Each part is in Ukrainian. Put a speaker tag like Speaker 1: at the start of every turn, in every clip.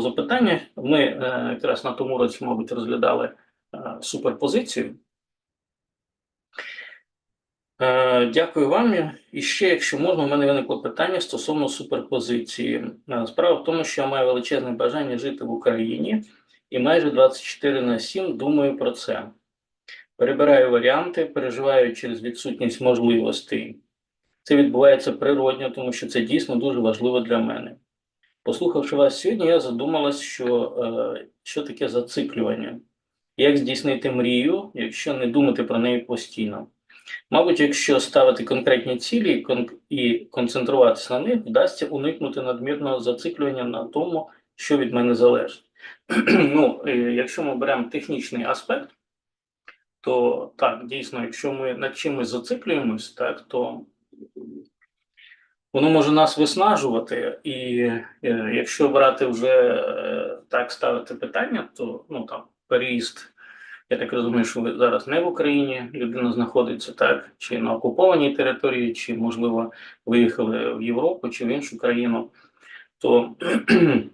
Speaker 1: запитання. Ми е, якраз на тому році, мабуть, розглядали е, суперпозицію. Е, Дякую вам. І ще, якщо можна, у мене виникло питання стосовно суперпозиції. Справа в тому, що я маю величезне бажання жити в Україні і майже 24 на 7 думаю про це. Перебираю варіанти, переживаю через відсутність можливостей. Це відбувається природньо, тому що це дійсно дуже важливо для мене. Послухавши вас сьогодні, я задумалась, що, е, що таке зациклювання, як здійснити мрію, якщо не думати про неї постійно. Мабуть, якщо ставити конкретні цілі і концентруватися на них, вдасться уникнути надмірного зациклювання на тому, що від мене залежить. ну, якщо ми беремо технічний аспект, то так, дійсно, якщо ми над чимось зациклюємось, так, то воно може нас виснажувати, і е, якщо брати вже е, так ставити питання, то ну там переїзд, я так розумію, що ви зараз не в Україні, людина знаходиться так, чи на окупованій території, чи можливо виїхали в Європу чи в іншу країну, то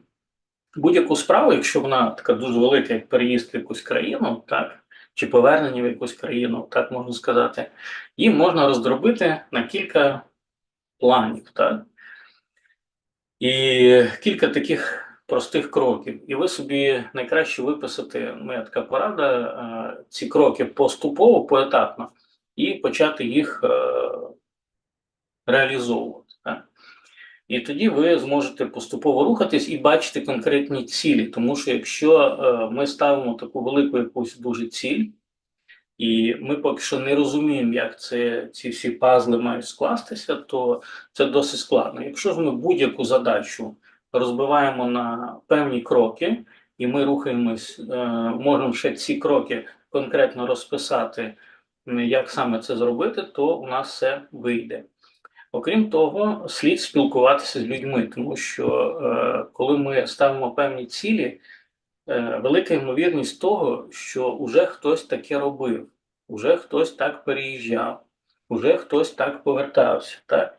Speaker 1: будь-яку справу, якщо вона така дуже велика, як переїзд в якусь країну, так. Чи повернення в якусь країну, так можна сказати, її можна роздробити на кілька планів, так? І кілька таких простих кроків. І ви собі найкраще виписати, моя така порада, е, ці кроки поступово, поетапно, і почати їх е, реалізовувати. Так? І тоді ви зможете поступово рухатись і бачити конкретні цілі. Тому що якщо е, ми ставимо таку велику якусь дуже ціль, і ми поки що не розуміємо, як це ці всі пазли мають скластися, то це досить складно. Якщо ж ми будь-яку задачу розбиваємо на певні кроки, і ми рухаємось, е, можемо ще ці кроки конкретно розписати, як саме це зробити, то у нас все вийде. Окрім того, слід спілкуватися з людьми, тому що е, коли ми ставимо певні цілі, е, велика ймовірність того, що вже хтось таке робив, вже хтось так переїжджав, вже хтось так повертався. Так?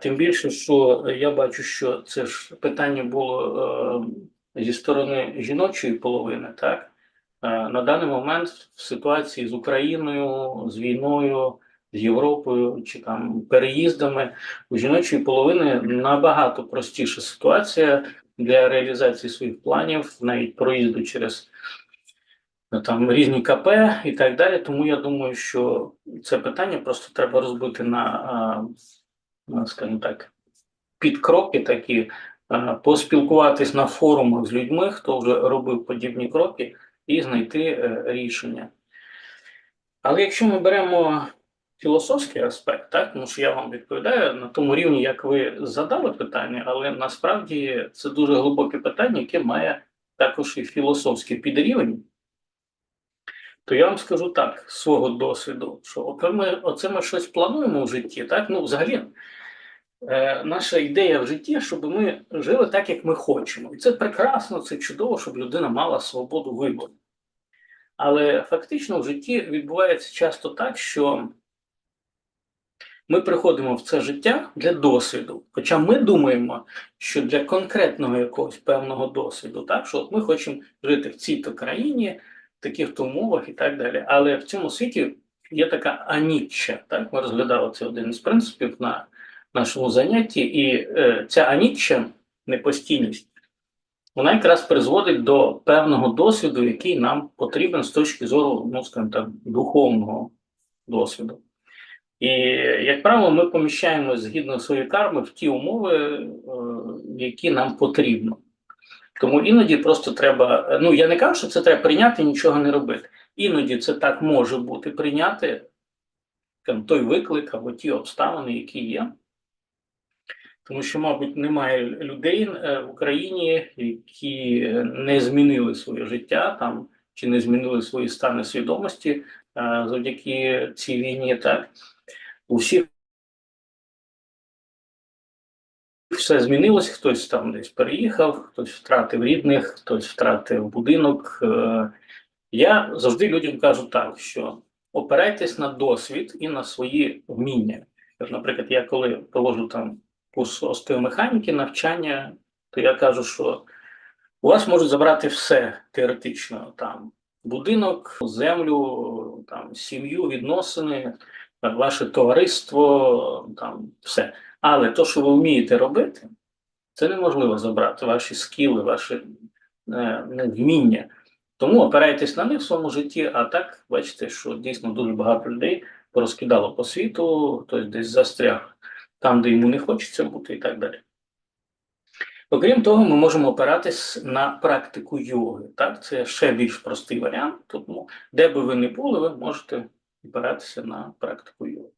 Speaker 1: Тим більше, що я бачу, що це ж питання було е, зі сторони жіночої половини, так? На даний момент в ситуації з Україною, з війною, з Європою чи там переїздами у жіночої половини набагато простіша ситуація для реалізації своїх планів, навіть проїзду через там різні КП і так далі. Тому я думаю, що це питання просто треба розбити на, на скажімо так, підкроки такі, поспілкуватись на форумах з людьми, хто вже робив подібні кроки, і знайти е, рішення. Але якщо ми беремо філософський аспект, так, тому що я вам відповідаю на тому рівні, як ви задали питання, але насправді це дуже глибоке питання, яке має також і філософський підрівень. То я вам скажу так, з свого досвіду, що ми, оце ми щось плануємо в житті, так? Ну, взагалі, е, наша ідея в житті, щоб ми жили так, як ми хочемо. І це прекрасно, це чудово, щоб людина мала свободу вибору. Але фактично в житті відбувається часто так, що ми приходимо в це життя для досвіду. Хоча ми думаємо, що для конкретного якогось певного досвіду, так що от ми хочемо жити в цій-то країні, в таких-то умовах і так далі. Але в цьому світі є така аніччя. Так, ми розглядали це один із принципів на нашому занятті, і е, ця аніччя, непостійність, вона якраз призводить до певного досвіду, який нам потрібен з точки зору, ну скажімо так, духовного досвіду. І, як правило, ми поміщаємо згідно своєї карми в ті умови, е, які нам потрібно. Тому іноді просто треба. Ну я не кажу, що це треба прийняти і нічого не робити. Іноді це так може бути прийняти там, той виклик або ті обставини, які є. Тому що, мабуть, немає людей е, в Україні, які не змінили своє життя там чи не змінили свої стани свідомості е, завдяки цій війні. Так у всіх все змінилось, хтось там десь переїхав, хтось втратив рідних, хтось втратив будинок. Е, Я завжди людям кажу так, що опирайтесь на досвід і на свої вміння. Наприклад, я коли проводжу там курс остеомеханіки, навчання, то я кажу, що У вас можуть забрати все теоретично там будинок, землю, там сім'ю, відносини, ваше товариство, там все. Але то, що ви вмієте робити, це неможливо забрати. Ваші скіли, ваші е, вміння. Тому опирайтесь на них в своєму житті, а так бачите, що дійсно дуже багато людей порозкидало по світу, хтось десь застряг там, де йому не хочеться бути, і так далі. Окрім того, ми можемо опиратись на практику йоги. Так, це ще більш простий варіант. Тому, де би ви не були, ви можете опиратися на практику йоги.